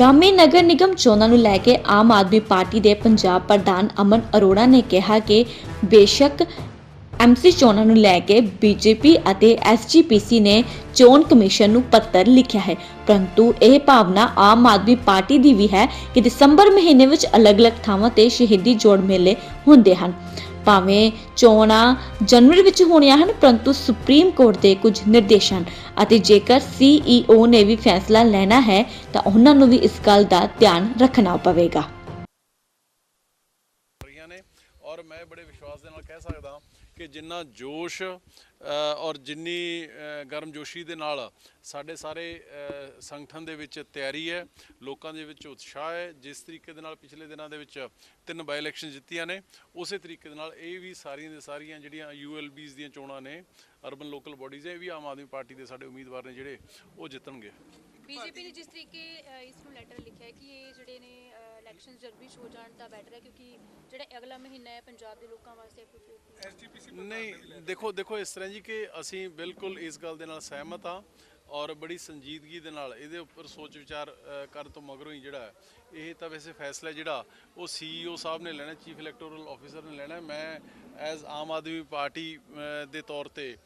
ਆਗਾਮੀ ਨਗਰ ਨਿਗਮ ਚੋਣਾਂ ਨੂੰ ਲੈ ਕੇ ਆਮ ਆਦਮੀ ਪਾਰਟੀ ਦੇ ਪੰਜਾਬ ਪ੍ਰਧਾਨ ਅਮਨ ਅਰੋੜਾ ਨੇ ਕਿਹਾ ਕਿ ਬੇਸ਼ੱਕ ਐਮਸੀ ਚੋਣਾਂ ਨੂੰ ਲੈ ਕੇ ਬੀਜੇਪੀ ਅਤੇ ਐਸਜੀਪੀਸੀ ਨੇ ਚੋਣ ਕਮਿਸ਼ਨ ਨੂੰ ਪੱਤਰ ਲਿਖਿਆ ਹੈ। ਪਰੰਤੂ ਇਹ ਭਾਵਨਾ ਆਮ ਆਦਮੀ ਪਾਰਟੀ ਦੀ ਵੀ ਹੈ ਕਿ ਦਸੰਬਰ ਮਹੀਨੇ ਵਿੱਚ ਅਲੱਗ-ਅਲੱਗ ਥਾਵਾਂ ਤੇ ਸ਼ਹੀਦੀ ਜੋੜ ਮੇਲੇ ਹੁੰਦੇ ਹਨ। ਭਾਵੇਂ ਚੋਣਾਂ ਜਨਵਰੀ ਵਿੱਚ ਹੋਣੀਆਂ ਹਨ, ਪਰੰਤੂ ਸੁਪਰੀਮ ਕੋਰਟ ਦੇ ਕੁਝ ਨਿਰਦੇਸ਼ ਅਤੇ ਜੇਕਰ ਸੀਈਓ ਨੇ ਵੀ ਫੈਸਲਾ ਲੈਣਾ ਹੈ, ਤਾਂ ਉਹਨਾਂ ਨੂੰ ਵੀ ਇਸ ਗੱਲ ਦਾ ਧਿਆਨ ਰੱਖਣਾ ਪਵੇਗਾ। ਔਰ ਮੈਂ ਬੜੇ ਨਾਲ ਕਹਿ ਸਕਦਾ ਕਿ ਜਿੰਨਾ ਜੋਸ਼ ਔਰ ਜਿੰਨੀ ਗਰਮਜੋਸ਼ੀ ਦੇ ਨਾਲ ਸਾਡੇ ਸਾਰੇ ਸੰਗਠਨ ਦੇ ਵਿੱਚ ਤਿਆਰੀ ਹੈ, ਲੋਕਾਂ ਦੇ ਵਿੱਚ ਉਤਸ਼ਾਹ ਹੈ, ਜਿਸ ਤਰੀਕੇ ਦੇ ਨਾਲ ਪਿਛਲੇ ਦਿਨਾਂ ਦੇ ਵਿੱਚ ਤਿੰਨ ਬਾਈ ਇਲੈਕਸ਼ਨ ਜਿੱਤੀਆਂ ਨੇ, ਉਸੇ ਤਰੀਕੇ ਦੇ ਨਾਲ ਇਹ ਵੀ ਸਾਰੀਆਂ ਦੇ ਸਾਰੀਆਂ ਜਿਹੜੀਆਂ ਯੂਐਲਬੀਜ਼ ਦੀਆਂ ਚੋਣਾਂ ਨੇ ਅਰਬਨ ਲੋਕਲ ਬਾਡੀਜ਼ ਇਹ ਵੀ ਆਮ ਆਦਮੀ ਪਾਰਟੀ ਦੇ ਸਾਡੇ ਉਮੀਦਵਾਰ ਨੇ ਜਿਹੜੇ ਉਹ ਜਿੱਤਣਗੇ। ਬੀਜੇਪੀ ਨੇ ਜਿਸ ਤਰੀਕੇ ਇਸ ਨੂੰ ਲੈਟਰ ਲਿਖਿਆ ਕਿ ਇਹ ਜਿਹੜੇ ਨੇ ਇਲੈਕਸ਼ਨ ਜਲਦੀ ਹੋ ਜਾਣ ਤਾਂ ਬੈਟਰ ਹੈ ਕਿਉਂਕਿ ਜਿਹੜਾ ਅਗਲਾ ਮਹੀਨਾ ਹੈ ਪੰਜਾਬ ਦੇ ਲੋਕਾਂ ਵਾਸਤੇ ਕੁਝ ਨਹੀਂ। ਦੇਖੋ ਦੇਖੋ ਇਸ ਤਰ੍ਹਾਂ ਜੀ ਕਿ ਅਸੀਂ ਬਿਲਕੁਲ ਇਸ ਗੱਲ ਦੇ ਨਾਲ ਸਹਿਮਤ ਹਾਂ ਔਰ ਬੜੀ ਸੰਜੀਦਗੀ ਦੇ ਨਾਲ ਇਹਦੇ ਉੱਪਰ ਸੋਚ ਵਿਚਾਰ ਕਰਨ ਤੋਂ ਮਗਰੋਂ ਹੀ ਜਿਹੜਾ ਇਹ ਤਾਂ ਵੈਸੇ ਫੈਸਲਾ ਜਿਹੜਾ ਉਹ ਸੀਈਓ ਸਾਹਿਬ ਨੇ ਲੈਣਾ ਚੀਫ ਇਲੈਕਟੋਰਲ ਆਫੀਸਰ ਨੇ ਲੈਣਾ। ਮੈਂ ਐਜ਼ ਆਮ ਆਦਮੀ ਪਾਰਟੀ ਦੇ ਤੌਰ ਤੇ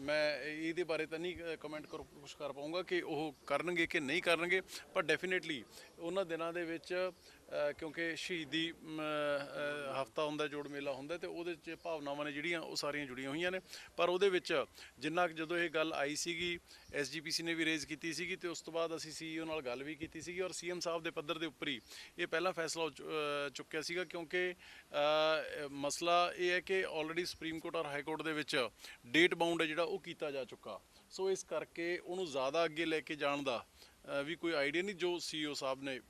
ਮੈਂ ਇਹਦੇ ਬਾਰੇ ਤਾਂ ਨਹੀਂ ਕਮੈਂਟ ਕਰ ਕੁਝ ਕਰ ਪਾਉਂਗਾ ਕਿ ਉਹ ਕਰਨਗੇ ਕਿ ਨਹੀਂ ਕਰਨਗੇ, ਪਰ ਡੈਫੀਨਿਟਲੀ ਉਹਨਾਂ ਦਿਨਾਂ ਦੇ ਵਿੱਚ ਕਿਉਂਕਿ ਸ਼ਹੀਦੀ ਹਫਤਾ ਹੁੰਦਾ, ਜੋੜ ਮੇਲਾ ਹੁੰਦਾ ਤੇ ਉਹਦੇ ਚ ਭਾਵਨਾਵਾਂ ਨੇ ਜਿਹੜੀਆਂ, ਉਹ ਸਾਰੀਆਂ ਜੁੜੀਆਂ ਹੋਈਆਂ ਨੇ। ਪਰ ਉਹਦੇ ਵਿੱਚ ਜਿੰਨਾ ਕੁ ਜਦੋਂ ਇਹ ਗੱਲ ਆਈ ਸੀਗੀ ਐਸਜੀਪੀਸੀ ਨੇ ਵੀ ਰੇਜ਼ ਕੀਤੀ ਸੀਗੀ ਤੇ ਉਸ ਤੋਂ ਬਾਅਦ ਅਸੀਂ ਸੀਈਓ ਨਾਲ ਗੱਲ ਵੀ ਕੀਤੀ ਸੀਗੀ ਔਰ ਸੀਐਮ ਸਾਹਿਬ ਦੇ ਪੱਧਰ ਦੇ ਉੱਪਰ ਹੀ ਇਹ ਪਹਿਲਾ ਫੈਸਲਾ ਚੁੱਕਿਆ ਸੀਗਾ ਕਿਉਂਕਿ ਮਸਲਾ ਇਹ ਹੈ ਕਿ ਆਲਰੇਡੀ ਸੁਪਰੀਮ ਕੋਰਟ ਔਰ ਹਾਈ ਕੋਰਟ ਦੇ ਵਿੱਚ ਡੇਟ ਬਾਉਂਡ ਹੈ ਜਿਹੜਾ ਉਹ ਕੀਤਾ ਜਾ ਚੁੱਕਾ। ਸੋ ਇਸ ਕਰਕੇ ਉਹਨੂੰ ਜ਼ਿਆਦਾ ਅੱਗੇ ਲੈ ਕੇ ਜਾਣ ਦਾ ਵੀ ਕੋਈ ਆਈਡੀਆ ਨਹੀਂ ਜੋ ਸੀਈਓ ਸਾਹਿਬ ਨੇ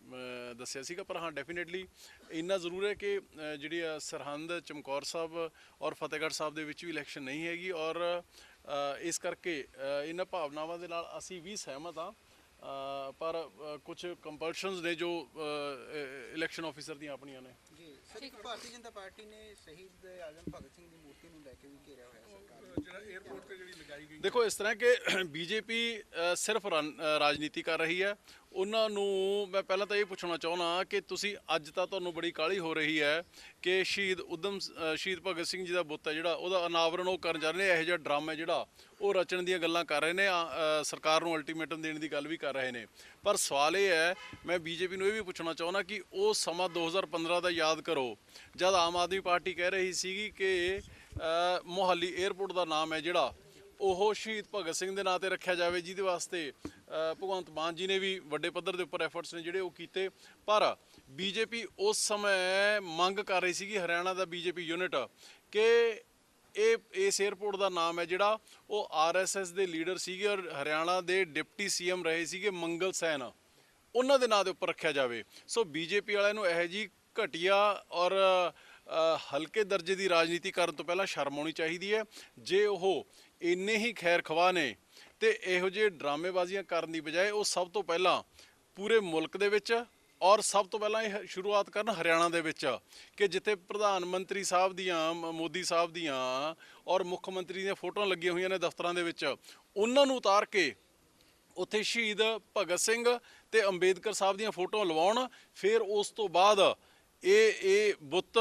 ਦੱਸਿਆ ਸੀਗਾ। ਪਰ ਹਾਂ ਡੈਫੀਨਿਟਲੀ ਇੰਨਾ ਜ਼ਰੂਰ ਹੈ ਕਿ ਜਿਹੜੀ ਆ ਸਰਹੰਦ ਚਮਕੌਰ ਸਾਹਿਬ ਔਰ ਫਤਿਹਗੜ੍ਹ ਸਾਹਿਬ ਦੇ ਵਿੱਚ ਵੀ ਇਲੈਕਸ਼ਨ ਨਹੀਂ ਹੈਗੀ ਔਰ ਇਸ ਕਰਕੇ ਇਹਨਾਂ ਭਾਵਨਾਵਾਂ ਦੇ ਨਾਲ ਅਸੀਂ ਵੀ ਸਹਿਮਤ ਹਾਂ। ਪਰ ਕੁਝ ਕੰਪਲਸ਼ਨਸ ਨੇ ਜੋ ਇਲੈਕਸ਼ਨ ਆਫੀਸਰ ਦੀਆਂ ਆਪਣੀਆਂ ਨੇ। ਜੀ। ਸਰ ਭਾਰਤੀ ਜਨਤਾ ਪਾਰਟੀ ਨੇ ਸ਼ਹੀਦ ਆਜ਼ਮ ਭਗਤ ਸਿੰਘ ਦੀ ਮੂਰਤੀ ਨੂੰ ਲੈ ਕੇ ਵੀ ਘੇਰਿਆ ਹੋਇਆ ਸਰਕਾਰ ਨੇ। ਜਿਹੜਾ 에어ਪੋਰਟ ਤੇ ਜਿਹੜੀ ਲਗਾਈ ਗਈ ਦੇਖੋ ਇਸ ਤਰ੍ਹਾਂ ਕਿ ਬੀਜੇਪੀ ਸਿਰਫ ਰਾਜਨੀਤੀ ਕਰ ਰਹੀ ਹੈ। ਉਹਨਾਂ ਨੂੰ ਮੈਂ ਪਹਿਲਾਂ ਤਾਂ ਇਹ ਪੁੱਛਣਾ ਚਾਹੁੰਦਾ ਕਿ ਤੁਸੀਂ ਅੱਜ ਤਾਂ ਤੁਹਾਨੂੰ ਬੜੀ ਕਾਹਲੀ ਹੋ ਰਹੀ ਹੈ ਕਿ ਸ਼ਹੀਦ ਉਦਮ ਸ਼ਹੀਦ ਭਗਤ ਸਿੰਘ ਜੀ ਦਾ ਬੁੱਤ ਹੈ ਜਿਹੜਾ ਉਹਦਾ ਅਨਾਵਰਣ ਉਹ ਕਰਨ ਜਾ ਰਹੇ ਨੇ ਇਹੋ ਜਿਹਾ ਡਰਾਮਾ ਹੈ ਜਿਹੜਾ ਉਹ ਰਚਣ ਦੀਆਂ ਗੱਲਾਂ ਕਰ ਰਹੇ ਨੇ ਸਰਕਾਰ ਨੂੰ ਅਲਟੀਮੇਟਮ ਦੇਣ ਦੀ ਗੱਲ ਵੀ ਕਰ ਰਹੇ ਨੇ। ਪਰ ਸਵਾਲ ਇਹ ਹੈ ਮੈਂ ਬੀਜੇਪੀ ਨੂੰ ਇਹ ਵੀ ਪੁੱਛਣਾ ਚਾਹੁੰਦਾ ਕਿ ਉਹ ਸਮਾਂ 2015 ਦਾ ਯਾਦ ਕਰੋ ਜਦ ਆਮ ਆਦਮੀ ਪਾਰਟੀ ਕਹਿ ਰਹੀ ਸੀਗੀ ਕਿ ਮੋਹਾਲੀ 에ਅਰਪੋਰਟ ਦਾ ਨਾਮ ਹੈ ਜਿਹੜਾ, ਉਹ ਸ਼ਹੀਦ ਭਗਤ ਸਿੰਘ ਦੇ ਨਾਂ ਤੇ ਰੱਖਿਆ ਜਾਵੇ, ਜਿਹਦੇ ਵਾਸਤੇ ਭਗਵੰਤ ਮਾਨ ਜੀ ਨੇ ਵੀ ਵੱਡੇ ਪੱਧਰ ਦੇ ਉੱਪਰ ਐਫਰਟਸ ਨੇ ਜਿਹੜੇ ਉਹ ਕੀਤੇ। ਪਰ ਬੀਜੇਪੀ ਉਸ ਸਮੇਂ ਮੰਗ ਕਰ ਰਹੀ ਸੀਗੀ, ਹਰਿਆਣਾ ਦਾ ਬੀਜੇਪੀ ਯੂਨਿਟ ਕਿ ਇਹ, ਇਸ 에ਅਰਪੋਰਟ ਦਾ ਨਾਮ ਹੈ ਜਿਹੜਾ, ਉਹ ਆਰਐਸਐਸ ਦੇ ਲੀਡਰ ਸੀਗੇ ਔਰ ਹਰਿਆਣਾ ਦੇ ਡਿਪਟੀ ਸੀਐਮ ਰਹੇ ਸੀਗੇ ਮੰਗਲ ਸੈਨ। ਉਹਨਾਂ ਦੇ ਨਾਂ ਦੇ ਉੱਪਰ ਰੱਖਿਆ ਜਾਵੇ। ਸੋ ਬੀਜੇਪੀ ਵਾਲਿਆਂ ਨੂੰ ਇਹੋ ਜੀ ਘਟੀਆ ਔਰ ਹਲਕੇ ਦਰਜੇ ਦੀ ਰਾਜਨੀਤੀ ਕਰਨ ਤੋਂ ਪਹਿਲਾਂ ਸ਼ਰਮ ਆਉਣੀ ਚਾਹੀਦੀ ਹੈ। ਜੇ ਉਹ ਇੰਨੇ ਹੀ ਖੈਰ ਖਵਾ ਨੇ ਤੇ ਇਹੋ ਜਿਹੇ ਡਰਾਮੇਬਾਜ਼ੀਆਂ ਕਰਨ ਦੀ ਬਜਾਏ ਉਹ ਸਭ ਤੋਂ ਪਹਿਲਾਂ ਪੂਰੇ ਮੁਲਕ ਦੇ ਵਿੱਚ ਔਰ ਸਭ ਤੋਂ ਪਹਿਲਾਂ ਇਹ ਸ਼ੁਰੂਆਤ ਕਰਨ ਹਰਿਆਣਾ ਦੇ ਵਿੱਚ ਕਿ ਜਿੱਥੇ ਪ੍ਰਧਾਨ ਮੰਤਰੀ ਸਾਹਿਬ ਦੀਆਂ, ਮ- ਮੋਦੀ ਸਾਹਿਬ ਦੀਆਂ ਔਰ ਮੁੱਖ ਮੰਤਰੀ ਦੀਆਂ ਫੋਟੋਆਂ ਲੱਗੀਆਂ ਹੋਈਆਂ ਨੇ ਦਫ਼ਤਰਾਂ ਦੇ ਵਿੱਚ, ਉਹਨਾਂ ਨੂੰ ਉਤਾਰ ਕੇ ਉੱਥੇ ਸ਼ਹੀਦ ਭਗਤ ਸਿੰਘ ਤੇ ਅੰਬੇਦਕਰ ਸਾਹਿਬ ਦੀਆਂ ਫੋਟੋਆਂ ਲਵਾਉਣ, ਫਿਰ ਉਸ ਤੋਂ ਬਾਅਦ ਇਹ ਇਹ ਬੁੱਤ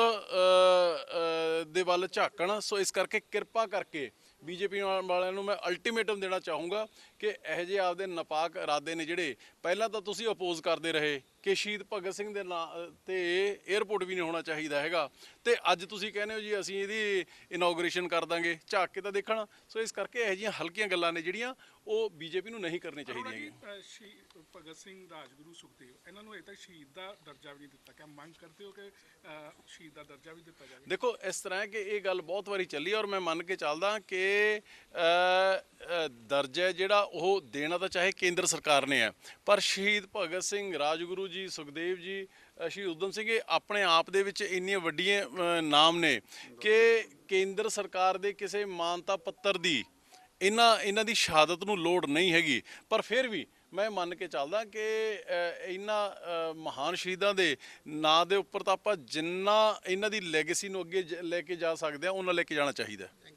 ਦੇ ਵੱਲ ਝਾਕਣ। ਸੋ ਇਸ ਕਰਕੇ ਕਿਰਪਾ ਕਰਕੇ ਬੀਜੇਪੀ ਵਾਲਿਆਂ ਨੂੰ ਮੈਂ ਅਲਟੀਮੇਟਮ ਦੇਣਾ ਚਾਹੂੰਗਾ ਕਿ ਇਹੋ ਜਿਹੇ ਆਪਦੇ ਨਪਾਕ ਇਰਾਦੇ ਨੇ ਜਿਹੜੇ ਪਹਿਲਾਂ ਤਾਂ ਤੁਸੀਂ ਅਪੋਜ਼ ਕਰਦੇ ਰਹੇ। ਕਿ ਸ਼ਹੀਦ ਭਗਤ ਸਿੰਘ ਦੇ ਨਾਂ ਤੇ 에ਅਰਪੋਰਟ ਵੀ ਨਹੀਂ ਹੋਣਾ ਚਾਹੀਦਾ ਹੈਗਾ। ਤੇ ਅੱਜ ਤੁਸੀਂ ਕਹਿੰਦੇ ਹੋ ਜੀ ਅਸੀਂ ਇਹਦੀ ਇਨੋਗ੍ਰੇਸ਼ਨ ਕਰ ਦਾਂਗੇ ਝਾਕ ਕੇ ਤਾਂ ਦੇਖਣ। ਸੋ ਇਸ ਕਰਕੇ ਇਹੋ ਜਿਹੀਆਂ ਹਲਕੀਆਂ ਗੱਲਾਂ ਨੇ ਜਿਹੜੀਆਂ ਉਹ ਬੀਜੇਪੀ ਨੂੰ ਨਹੀਂ ਕਰਨੀ ਚਾਹੀਦੀਆਂ ਭਗਤ ਸਿੰਘ ਰਾਜਗੁਰੂ ਸੁਖਦੇਵ ਇਹਨਾਂ ਨੂੰ ਅਜੇ ਤੱਕ ਸ਼ਹੀਦ ਦਾ ਦਰਜਾ ਵੀ ਨਹੀਂ ਦਿੱਤਾ ਕਿ ਮੰਗ ਕਰਦੇ ਹੋ ਕਿ ਸ਼ਹੀਦ ਦਾ ਦਰਜਾ ਵੀ ਦਿੱਤਾ ਜਾਵੇ? ਦੇਖੋ ਇਸ ਤਰ੍ਹਾਂ ਹੈ ਕਿ ਇਹ ਗੱਲ ਬਹੁਤ ਵਾਰੀ ਚੱਲੀ ਔਰ ਮੈਂ ਮੰਨ ਕੇ ਚੱਲਦਾ ਕਿ ਅ, ਹੈ ਜਿਹੜਾ ਉਹ ਦੇਣਾ ਤਾਂ ਚਾਹੇ ਕੇਂਦਰ ਸਰਕਾਰ ਨੇ ਹੈ। ਪਰ ਸ਼ਹੀਦ ਭਗਤ ਸਿੰਘ ਰਾਜਗੁਰੂ ਜੀ ਸੁਖਦੇਵ ਜੀ ਸ਼ਹੀਦ ਉਦਮ ਸਿੰਘ ਇਹ ਆਪਣੇ ਆਪ ਦੇ ਵਿੱਚ ਇੰਨੀਆਂ ਵੱਡੀਆਂ ਨਾਮ ਨੇ ਕਿ ਕੇਂਦਰ ਸਰਕਾਰ ਦੇ ਕਿਸੇ ਮਾਨਤਾ ਪੱਤਰ ਦੀ ਇਹਨਾਂ ਇਹਨਾਂ ਦੀ ਸ਼ਹਾਦਤ ਨੂੰ ਲੋੜ ਨਹੀਂ ਹੈਗੀ। ਪਰ ਫਿਰ ਵੀ ਮੈਂ ਮੰਨ ਕੇ ਚੱਲਦਾ ਕਿ ਇਹਨਾਂ ਮਹਾਨ ਸ਼ਹੀਦਾਂ ਦੇ ਨਾਂ ਦੇ ਉੱਪਰ ਤਾਂ ਆਪਾਂ ਜਿੰਨਾ ਇਹਨਾਂ ਦੀ ਲੈਗੇਸੀ ਨੂੰ ਅੱਗੇ ਜ- ਲੈ ਕੇ ਜਾ ਸਕਦੇ ਆ ਉਹਨਾਂ ਲੈ ਕੇ ਜਾਣਾ ਚਾਹੀਦਾ